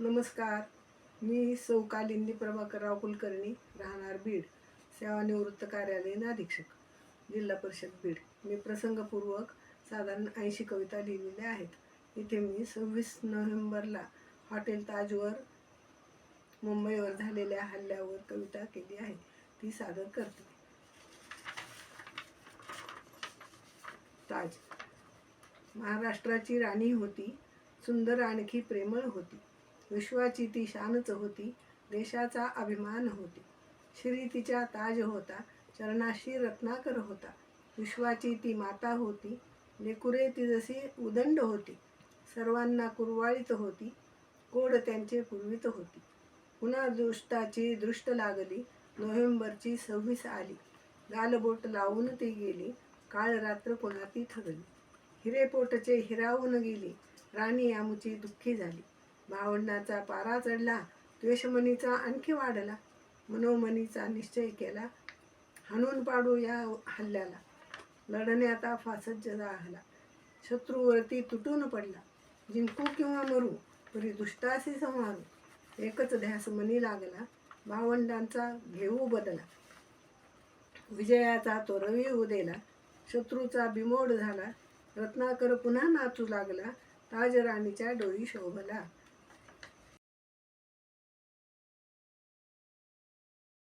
नमस्कार. मी सौ कालिंदी प्रभाकरराव कुलकर्णी राहणार बीड सेवानिवृत्त कार्यालयीन अधीक्षक जिल्हा परिषद बीड. मी प्रसंगपूर्वक साधारण ऐंशी कविता लिहिलेल्या आहेत. इथे मी सव्वीस नोव्हेंबरला हॉटेल ताजवर मुंबईवर झालेल्या हल्ल्यावर कविता केली आहे. ती सादर करते. ताज. महाराष्ट्राची राणी होती सुंदर आणखी प्रेमळ होती. विश्वाची ती शानच होती. देशाचा अभिमान होती. श्री तिच्या ताज होता. चरणाशी रत्नाकर होता. विश्वाची ती माता होती. लेकुरे ती जशी उदंड होती. सर्वांना कुरवाळीत होती. कोड त्यांचे पुरवीत होती. पुन्हा दृष्टाची दृष्ट लागली. नोव्हेंबरची सव्वीस आली. गालबोट लावून ती गेली. काळ रात्र पुन्हा ती थगली हिरेपोटचे हिरावून गेली. राणी आमची दुःखी झाली. भावंडाचा पारा चढला द्वेषमणीचा आणखी वाढला. मनोमनीचा निश्चय केला. हाणून पाडू या हल्ल्याला. लढण्याचा फासज्ज झाला शत्रूवरती तुटून पडला. जिंकू किंवा मरू तरी दुष्टासी संहारू एकच ध्यास मनी लागला. भावंडांचा घेऊ बदला. विजयाचा तो रवी उदेला शत्रूचा बिमोड झाला. रत्नाकर पुन्हा नाचू लागला. ताजराणीच्या डोळी शोभला.